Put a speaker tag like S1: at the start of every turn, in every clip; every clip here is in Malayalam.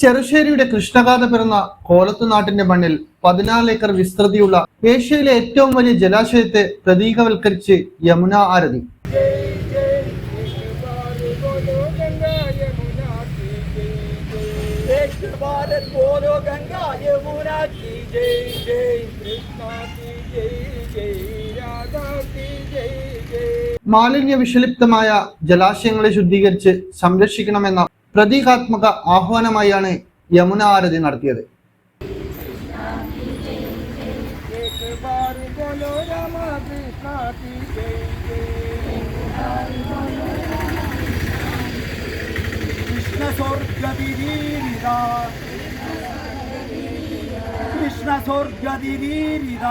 S1: ചെറുശ്ശേരിയുടെ കൃഷ്ണഗാഥ പിറന്ന കോലത്തുനാട്ടിന്റെ മണ്ണിൽ പതിനാല് ഏക്കർ വിസ്തൃതിയുള്ള ഏഷ്യയിലെ ഏറ്റവും വലിയ ജലാശയത്തെ പ്രതീകവൽക്കരിച്ച് യമുന ആരതി. മാലിന്യ വിഷലിപ്തമായ ജലാശയങ്ങളെ ശുദ്ധീകരിച്ച് സംരക്ഷിക്കണമെന്ന പ്രതീകാത്മക ആഹ്വാനമായാണ് യമുന ആരതി നടത്തിയത്.
S2: കൃഷ്ണ സ്വർഗതിരീരിത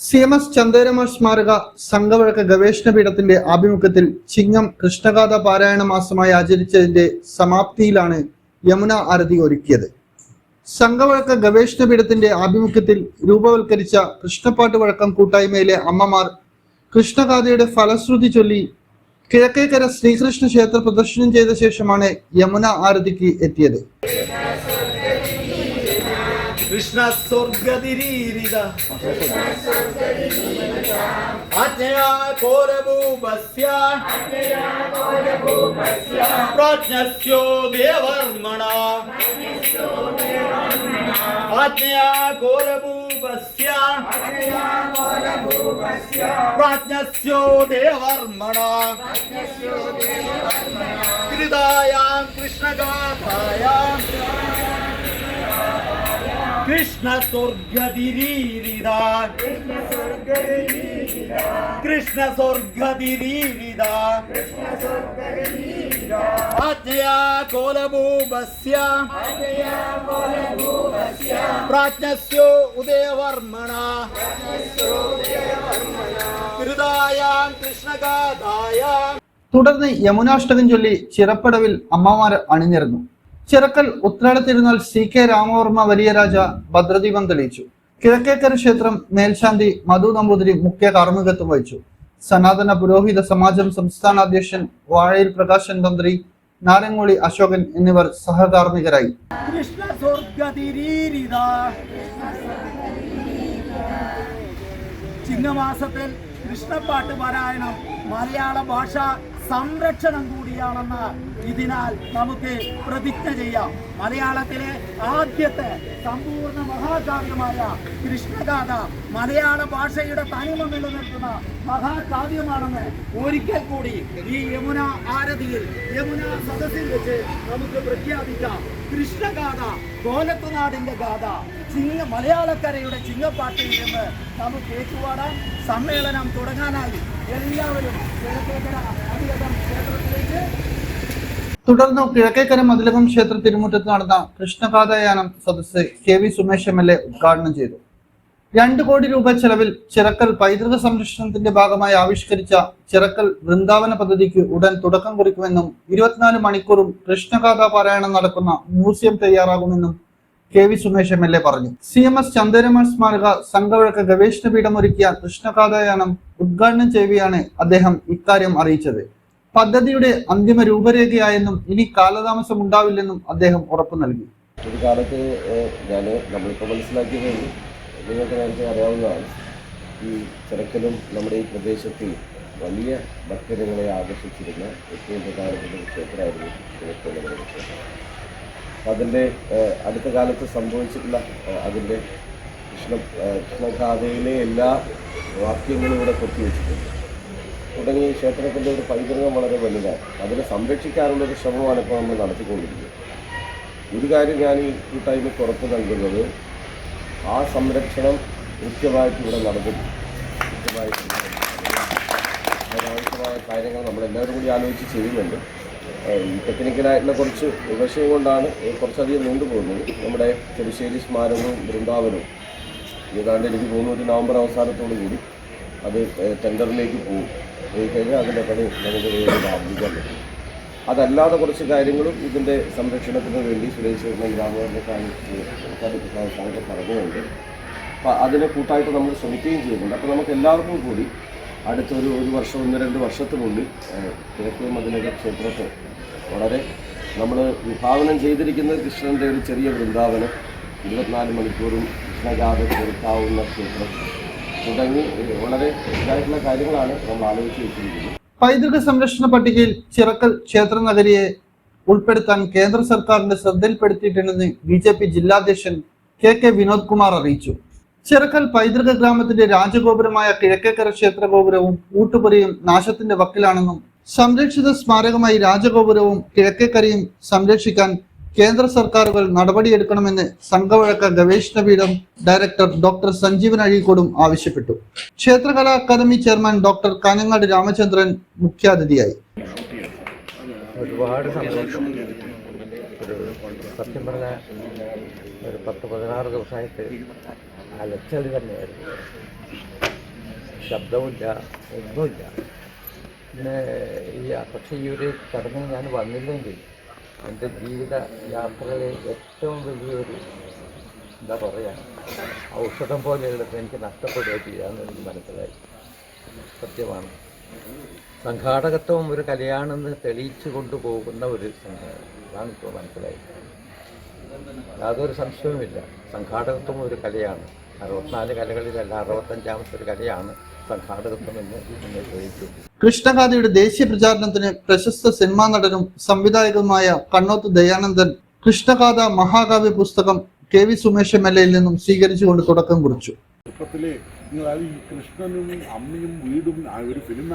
S1: സി എം എസ് ചന്ദേരമ സ്മാരക സംഘവഴക്ക ഗവേഷണ പീഠത്തിന്റെ ആഭിമുഖ്യത്തിൽ ചിങ്ങം കൃഷ്ണഗാഥ പാരായണ മാസമായി ആചരിച്ചതിന്റെ സമാപ്തിയിലാണ് യമുന ആരതി ഒരുക്കിയത്. സംഘവഴക്ക ഗവേഷണ പീഠത്തിന്റെ ആഭിമുഖ്യത്തിൽ രൂപവൽക്കരിച്ച കൃഷ്ണപ്പാട്ട് വഴക്കം കൂട്ടായ്മയിലെ അമ്മമാർ കൃഷ്ണഗാഥയുടെ ഫലശ്രുതി ചൊല്ലി കിഴക്കേക്കര ശ്രീകൃഷ്ണ ക്ഷേത്ര പ്രദർശനം ചെയ്ത ശേഷമാണ് യമുന ആരതിക്ക് എത്തിയത്.
S2: കൃഷ്ണ സ്വർഗതിരീരിത ആജ്ഞയാ കോരഭൂപസ്യ പ്രാജ്ഞസ്യോ ദേവർമണ ആജ്ഞയാ കോരഭൂപസ്യ പ്രാജ്ഞസ്യോ ദേവർമണ കൃതായാം കൃഷ്ണഗാഥായാം കൃഷ്ണ സ്വർഗതിരീരിത കൃഷ്ണ സ്വർഗതിരീരിത ആജ്ഞയാ കോലഭൂപസ്യ പ്രാജ്ഞസ്യോ ഉദയവർമ്മണ. കൃതായാം കൃഷ്ണഗാഥായാം.
S1: തുടർന്ന് യമുനാഷ്ടകം ചൊല്ലി ചിറപ്പടവിൽ അമ്മമാർ അണിനിരന്നു ചിറക്കൽ തിരുനാൾ സി കെ രാമവർമ്മ വലിയ രാജ ഭദ്രദീപം തെളിയിച്ചു. കിഴക്കേക്കര ക്ഷേത്രം മേൽശാന്തി മധു നമ്പൂതിരി മുഖ്യ കാർമ്മികത്വം വഹിച്ചു. സനാതന പുരോഹിത സമാജം സംസ്ഥാന അധ്യക്ഷൻ വാഴയിൽ പ്രകാശൻ തന്ത്രി നാരങ്ങോളി അശോകൻ എന്നിവർ സഹകാർമ്മികരായി.
S2: കൃഷ്ണ ചിങ്ങമാസത്തിൽ കൃഷ്ണപ്പാട്ട് പാരായണം മലയാള ഭാഷ സംരക്ഷണം കൂടിയാണെന്ന് ഇതിനാൽ നമുക്ക് പ്രതിജ്ഞ ചെയ്യാം. മലയാളത്തിലെ ആദ്യത്തെ സമ്പൂർണ മഹാകാവ്യമായ കൃഷ്ണഗാഥ മലയാള ഭാഷയുടെ തനിമ നിലനിർത്തുന്ന മഹാകാവ്യമാണെന്ന് ഒരിക്കൽ കൂടി ഈ യമുന ആരതിയിൽ യമുന സദസ്സിൽ വെച്ച് നമുക്ക് പ്രഖ്യാപിക്കാം. കൃഷ്ണഗാഥ കോലത്തുനാടിന്റെ ഗാഥ ചിങ്ങ മലയാളക്കരയുടെ ചിങ്ങപ്പാട്ടിൽ നിന്ന് നമുക്ക് ഏറ്റുപാടാൻ സമ്മേളനം തുടങ്ങാനായി എല്ലാവരും കിഴക്കേക്കര
S1: തുടർന്ന് കിഴക്കേക്കര മതിലകം ക്ഷേത്ര തിരുമുറ്റത്ത് നടന്ന കൃഷ്ണപാതയാനം സദസ്സ് K V Sumesh M L A ഉദ്ഘാടനം ചെയ്തു. രണ്ട് കോടി രൂപ ചെലവിൽ ചിറക്കൽ പൈതൃക സംരക്ഷണത്തിന്റെ ഭാഗമായി ആവിഷ്കരിച്ച ചിറക്കൽ വൃന്ദാവന പദ്ധതിക്ക് ഉടൻ തുടക്കം കുറിക്കുമെന്നും ഇരുപത്തിനാല് മണിക്കൂറും കൃഷ്ണഗാഥ പാരായണം നടക്കുന്ന museum തയ്യാറാകുമെന്നും K V Sumesh M L A പറഞ്ഞു. സി എം എസ് ചന്ദേരമ സ്മാരക സംഘവഴക്ക ഗവേഷണ പീഠം ഒരുക്കിയ കൃഷ്ണഗാഥയാനം ഉദ്ഘാടനം ചെയ്യുകയാണ് അദ്ദേഹം ഇക്കാര്യം അറിയിച്ചത്. പദ്ധതിയുടെ അന്തിമ രൂപരേഖയായെന്നും ഇനി കാലതാമസം ഉണ്ടാവില്ലെന്നും അദ്ദേഹം ഉറപ്പു നൽകി.
S3: ഒരു കാലത്ത് ഞാൻ നമ്മളിപ്പോൾ മനസ്സിലാക്കിയത് നിങ്ങൾക്ക് നേരത്തെ അറിയാവുന്നതാണ്. ഈ ചിറക്കലും നമ്മുടെ ഈ പ്രദേശത്ത് വലിയ ഭക്തജനങ്ങളെ ആകർഷിച്ചിരുന്ന ഏറ്റവും പ്രധാനപ്പെട്ട ഒരു ക്ഷേത്രമായിരുന്നു കിഴക്കുള്ള ക്ഷേത്രം. അതിന്റെ അടുത്ത കാലത്ത് സംഭവിച്ചിട്ടുള്ള അതിന്റെ കൃഷ്ണ കൃഷ്ണഗാഥയിലെ എല്ലാ വാക്യങ്ങളും ഇവിടെ കൊത്തിവെച്ചിട്ടുണ്ട് തുടങ്ങി ഈ ക്ഷേത്രത്തിന്റെ ഒരു പൈതൃകം വളരെ വലുതാണ്. അതിനെ സംരക്ഷിക്കാനുള്ളൊരു ശ്രമമാണ് ഇപ്പോൾ നമ്മൾ നടത്തിക്കൊണ്ടിരിക്കുന്നത്. ഒരു കാര്യം ഞാൻ ഈ കൂട്ടായ്മയ്ക്ക് ഉറപ്പ് നൽകുന്നത് ആ സംരക്ഷണം കൃത്യമായിട്ട് ഇവിടെ നടക്കുന്നു. കൃത്യമായിട്ട് ആവശ്യമായ കാര്യങ്ങൾ നമ്മളെല്ലാവരും കൂടി ആലോചിച്ച് ചെയ്യുന്നുണ്ട്. ഈ ടെക്നിക്കലായിട്ടുള്ള കുറച്ച് വിഷയം കൊണ്ടാണ് കുറച്ചധികം നീണ്ടുപോകുന്നത് നമ്മുടെ ചെറുശ്ശേരി സ്മാരകവും വൃന്ദാവനവും ഏതാണ്ട് എനിക്ക് തോന്നുന്നു ഒരു നവംബർ അവസാനത്തോടു കൂടി അത് ടെൻഡറിലേക്ക് പോകും. പോയി കഴിഞ്ഞാൽ അതിന്റെ പണി നമുക്ക് വേണ്ടി ആരംഭിക്കാൻ പറ്റും അതല്ലാതെ കുറച്ച് കാര്യങ്ങളും ഇതിന്റെ സംരക്ഷണത്തിന് വേണ്ടി സുരേഷ് ഗ്രാമങ്ങളുടെ കാര്യത്തിൽ പറഞ്ഞുകൊണ്ട് അപ്പോൾ അതിനെ കൂട്ടായിട്ട് നമ്മൾ ശ്രമിക്കുകയും ചെയ്യുന്നുണ്ട്. അപ്പോൾ നമുക്ക് എല്ലാവർക്കും കൂടി അടുത്തൊരു ഒരു വർഷം ഒന്ന് രണ്ട് വർഷത്തിനുള്ളിൽ കിഴക്കേ മതിലക ക്ഷേത്രത്തെ വളരെ നമ്മൾ വിഭാവനം ചെയ്തിരിക്കുന്നത് കൃഷ്ണന്റെ ഒരു ചെറിയ വൃന്ദാവനം ഇരുപത്തിനാല് മണിക്കൂറും കൃഷ്ണജാത കേൾക്കാവുന്ന ക്ഷേത്രം തുടങ്ങി വളരെ ഇതായിട്ടുള്ള കാര്യങ്ങളാണ് നമ്മൾ ആലോചിച്ച് വെച്ചിരിക്കുന്നത്.
S1: പൈതൃക സംരക്ഷണ പട്ടികയിൽ ചിറക്കൽ ക്ഷേത്ര നഗരിയെ ഉൾപ്പെടുത്താൻ കേന്ദ്ര സർക്കാരിന്റെ ശ്രദ്ധയിൽപ്പെടുത്തിയിട്ടുണ്ടെന്ന് ബി ജെ പി ജില്ലാധ്യക്ഷൻ കെ കെ വിനോദ് കുമാർ അറിയിച്ചു. ചിറക്കൽ പൈതൃക ഗ്രാമത്തിന്റെ രാജഗോപുരമായ കിഴക്കേക്കര ക്ഷേത്ര ഗോപുരവും ഊട്ടുപുരയും നാശത്തിന്റെ വക്കിലാണെന്നും സംരക്ഷിത സ്മാരകമായി രാജഗോപുരവും കിഴക്കേക്കരയും സംരക്ഷിക്കാൻ കേന്ദ്ര സർക്കാരുകൾ നടപടിയെടുക്കണമെന്ന് സംഘവഴക്ക ഗവേഷണ പീഠം ഡയറക്ടർ ഡോക്ടർ സഞ്ജീവൻ അഴീക്കോടും ആവശ്യപ്പെട്ടു. ക്ഷേത്രകലാ academy chairman doctor Kanhangad Ramachandran മുഖ്യാതിഥിയായി.
S4: ഒരുപാട് സന്തോഷം. പറഞ്ഞാൽ ഒരു പത്ത് പതിനാറ് ദിവസമായിട്ട് അലച്ചടി തന്നെയായിരുന്നു. ശബ്ദമില്ല ഒന്നുമില്ല. പിന്നെ ഈ പക്ഷേ ഈ ഒരു ചടങ്ങിന് ഞാൻ വന്നില്ലെങ്കിൽ എന്റെ ജീവിത യാത്രയിലെ ഏറ്റവും വലിയൊരു എന്താ പറയുക ഔഷധം പോലെയുള്ളത് എനിക്ക് നഷ്ടപ്പെടുകയോ ചെയ്യാമെന്ന് എനിക്ക് മനസ്സിലായി. സത്യമാണ്. സംഘാടകത്വം ഒരു കലയാണെന്ന് തെളിയിച്ചു കൊണ്ടുപോകുന്ന ഒരു അതാണ് ഇപ്പോൾ മനസ്സിലായത്. യാതൊരു സംശയവുമില്ല. സംഘാടകത്വം ഒരു കലയാണ്. അറുപത്തിനാല് കലകളിലല്ല അറുപത്തഞ്ചാമത്തെ ഒരു കലയാണ് സംഘാടകത്വം എന്ന് ഇന്ന് തെളിയിച്ചു
S1: കൃഷ്ണഗാഥയുടെ ദേശീയ പ്രചാരണത്തിന് പ്രശസ്ത സിനിമാ നടനും സംവിധായകനുമായ കണ്ണോത്ത് ദയാനന്ദൻ കൃഷ്ണകാഥ മഹാകാവ്യ പുസ്തകം K V Sumesh M L എയിൽ നിന്നും സ്വീകരിച്ചുകൊണ്ട് തുടക്കം കുറിച്ചു.
S5: നിങ്ങൾ ഈ കൃഷ്ണനും അമ്മയും വീടും ഒരു ഫിലിം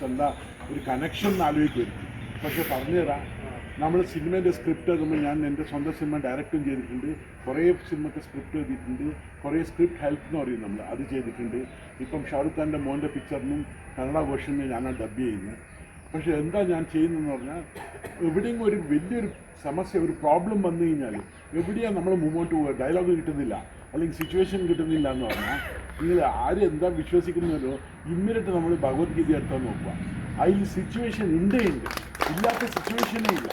S5: തന്ന ഒരു കണക്ഷൻ ആലോചിക്കുമായിരിക്കും പക്ഷെ പറഞ്ഞുതരാം നമ്മൾ സിനിമേന്റെ സ്ക്രിപ്റ്റ് എഴുതുമ്പോൾ ഞാൻ എന്റെ സ്വന്തം സിനിമ ഡയറക്റ്റും ചെയ്തിട്ടുണ്ട്. കുറേ സിനിമയ്ക്ക് സ്ക്രിപ്റ്റ് എഴുതിയിട്ടുണ്ട്. കുറേ സ്ക്രിപ്റ്റ് ഹെൽപ്പ് എന്ന് പറയും നമ്മൾ അത് ചെയ്തിട്ടുണ്ട്. ഇപ്പം ഷാറുഖ് ഖാന്റെ മോന്റെ പിക്ചറിനും കന്നഡ വേർഷനും ഞാനാണ് ഡബ് ചെയ്യുന്നത്. പക്ഷേ എന്താ ഞാൻ ചെയ്യുന്നതെന്ന് പറഞ്ഞാൽ എവിടെയെങ്കിലും ഒരു വലിയൊരു സമസ്യ ഒരു പ്രോബ്ലം വന്നു കഴിഞ്ഞാൽ എവിടെയാണ് നമ്മൾ മുമ്പോട്ട് പോവുക ഡയലോഗ് കിട്ടുന്നില്ല. അല്ലെങ്കിൽ സിറ്റുവേഷൻ കിട്ടുന്നില്ല എന്ന് പറഞ്ഞാൽ നിങ്ങൾ ആരും എന്താ വിശ്വസിക്കുന്നതോ ഇമ്മീഡിയറ്റ് നമ്മൾ ഭഗവത്ഗീത എടുത്താൽ നോക്കുക. അതിൽ സിറ്റുവേഷൻ ഉണ്ട് ഉണ്ട് ഇല്ലാത്ത സിറ്റുവേഷനേ ഇല്ല.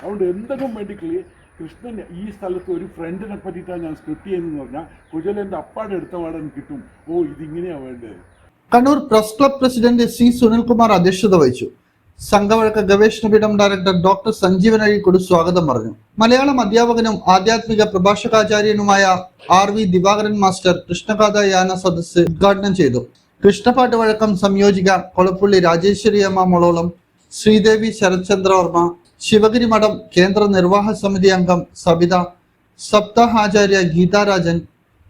S5: അതുകൊണ്ട് എന്തെങ്കിലും മെഡിക്കലി കൃഷ്ണൻ ഈ സ്ഥലത്ത് ഒരു ഫ്രണ്ടിനെ പറ്റിയിട്ടാണ് ഞാൻ സ്ക്രിപ്റ്റ് ചെയ്യുന്നതെന്ന് പറഞ്ഞാൽ കുജലന്റെ അപ്പാടെ എടുത്ത പാടെ കിട്ടും. ഓ ഇതിങ്ങനെയാണ് വേണ്ടത്.
S1: Kannur press club president C Sunilkumar അധ്യക്ഷത വഹിച്ചു. സംഘവഴക്ക ഗവേഷണ പീഠം ഡയറക്ടർ ഡോക്ടർ സഞ്ജീവൻ അഴീക്കോട് സ്വാഗതം പറഞ്ഞു. മലയാളം അധ്യാപകനും ആധ്യാത്മിക പ്രഭാഷകാചാര്യനുമായ R V Divakaran master Krishnagatha യാന സദസ്സ് ഉദ്ഘാടനം ചെയ്തു. കൃഷ്ണപാട്ട് വഴക്കം സംയോജിക കൊളപ്പുള്ളി രാജേശ്വരി അമ്മ മൊളോളം ശ്രീദേവി ശരത്ചന്ദ്ര വർമ്മ ശിവഗിരി മഠം കേന്ദ്ര നിർവാഹ സമിതി അംഗം സബിത സപ്താഹാചാര്യ ഗീതാരാജൻ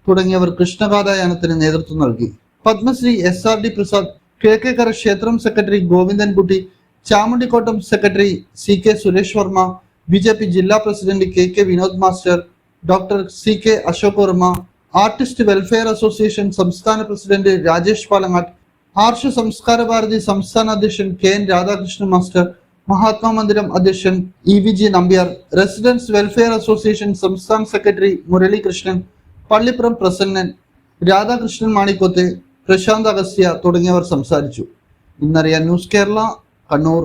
S1: തുടങ്ങിയവർ കൃഷ്ണഗാഥായാനത്തിന് നേതൃത്വം നൽകി. Padmashri S R D Prasad Kizhakkekkara ക്ഷേത്രം secretary Govindankutty Chamundikottam secretary C K Suresh Varma B J P ജില്ലാ president K K Vinod master doctor C K Ashok Varma artist welfare association സംസ്ഥാന പ്രസിഡന്റ് രാജേഷ് പാലങ്ങാട്ട് ആർഷ സംസ്കാര ഭാരതി സംസ്ഥാന അധ്യക്ഷൻ K N Radhakrishnan master Mahatma Mandiram അധ്യക്ഷൻ E V G Nambiar residence welfare association സംസ്ഥാന സെക്രട്ടറി മുരളീകൃഷ്ണൻ പള്ളിപ്പുറം പ്രസന്നൻ രാധാകൃഷ്ണൻ മാണിക്കോത്ത് പ്രശാന്ത് അഗസ്ത്യ തുടങ്ങിയവർ സംസാരിച്ചു. ഇന്നറിയാൻ ന്യൂസ് കേരള കണ്ണൂർ.